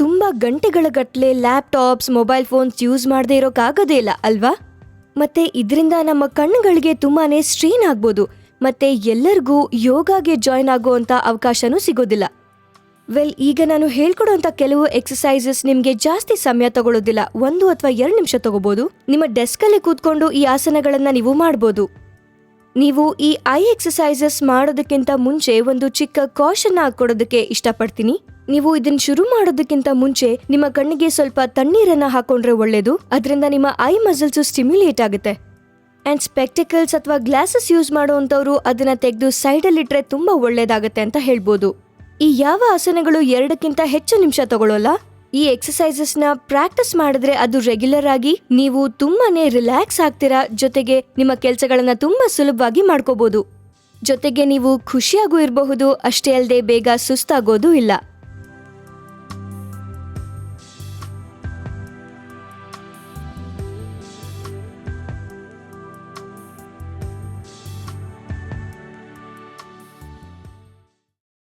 ತುಂಬಾ ಗಂಟೆಗಳ ಗಟ್ಟಲೆ ಲ್ಯಾಪ್ಟಾಪ್ಸ್, ಮೊಬೈಲ್ ಫೋನ್ಸ್ ಯೂಸ್ ಮಾಡದೇ ಇರೋಕ್ಕಾಗೋದೇ ಇಲ್ಲ, ಅಲ್ವಾ? ಮತ್ತೆ ಇದರಿಂದ ನಮ್ಮ ಕಣ್ಣುಗಳಿಗೆ ತುಂಬಾನೇ ಸ್ಟ್ರೈನ್ ಆಗ್ಬೋದು. ಮತ್ತೆ ಎಲ್ಲರಿಗೂ ಯೋಗಾಗೆ ಜಾಯ್ನ್ ಆಗುವಂತ ಅವಕಾಶನೂ ಸಿಗೋದಿಲ್ಲ. ವೆಲ್, ಈಗ ನಾನು ಹೇಳ್ಕೊಡುವಂತ ಕೆಲವು ಎಕ್ಸಸೈಸಸ್ ನಿಮ್ಗೆ ಜಾಸ್ತಿ ಸಮಯ ತಗೊಳ್ಳೋದಿಲ್ಲ. ಒಂದು ಅಥವಾ ಎರಡು ನಿಮಿಷ ತಗೋಬಹುದು ನಿಮ್ಮ ಡೆಸ್ಕಲ್ಲಿ ಕೂತ್ಕೊಂಡು ಈ ಆಸನಗಳನ್ನ ನೀವು ಮಾಡ್ಬೋದು. ನೀವು ಈ ಐ ಎಕ್ಸಸೈಸಸ್ ಮಾಡೋದಕ್ಕಿಂತ ಮುಂಚೆ ಒಂದು ಚಿಕ್ಕ ಕಾಶನ್ ಕೊಡೋದಕ್ಕೆ ಇಷ್ಟಪಡ್ತೀನಿ. ನೀವು ಇದನ್ನ ಶುರು ಮಾಡೋದಕ್ಕಿಂತ ಮುಂಚೆ ನಿಮ್ಮ ಕಣ್ಣಿಗೆ ಸ್ವಲ್ಪ ತಣ್ಣೀರನ್ನ ಹಾಕೊಂಡ್ರೆ ಒಳ್ಳೇದು. ಅದರಿಂದ ನಿಮ್ಮ ಐ ಮಸಲ್ಸ್ ಸ್ಟಿಮ್ಯುಲೇಟ್ ಆಗುತ್ತೆ. ಅಂಡ್ ಸ್ಪೆಕ್ಟಿಕಲ್ಸ್ ಅಥವಾ ಗ್ಲಾಸಸ್ ಯೂಸ್ ಮಾಡುವಂತವ್ರು ಅದನ್ನ ತೆಗೆದು ಸೈಡಲ್ಲಿಟ್ಟರೆ ತುಂಬಾ ಒಳ್ಳೇದಾಗುತ್ತೆ ಅಂತ ಹೇಳ್ಬೋದು. ಈ ಯಾವ ಆಸನಗಳು ಎರಡಕ್ಕಿಂತ ಹೆಚ್ಚು ನಿಮಿಷ ತಗೊಳ್ಳೋಲ್ಲ ಈ ಎಕ್ಸಸೈಸಸ್ನ ಪ್ರಾಕ್ಟೀಸ್ ಮಾಡಿದ್ರೆ ಅದು ರೆಗ್ಯುಲರ್ ಆಗಿ ನೀವು ತುಂಬಾನೇ ರಿಲ್ಯಾಕ್ಸ್ ಆಗ್ತೀರಾ ಜೊತೆಗೆ ನಿಮ್ಮ ಕೆಲಸಗಳನ್ನ ತುಂಬಾ ಸುಲಭವಾಗಿ ಮಾಡ್ಕೋಬಹುದು ಜೊತೆಗೆ ನೀವು ಖುಷಿಯಾಗೂ ಇರಬಹುದು, ಅಷ್ಟೇ ಅಲ್ಲದೆ ಬೇಗ ಸುಸ್ತಾಗೋದು ಇಲ್ಲ.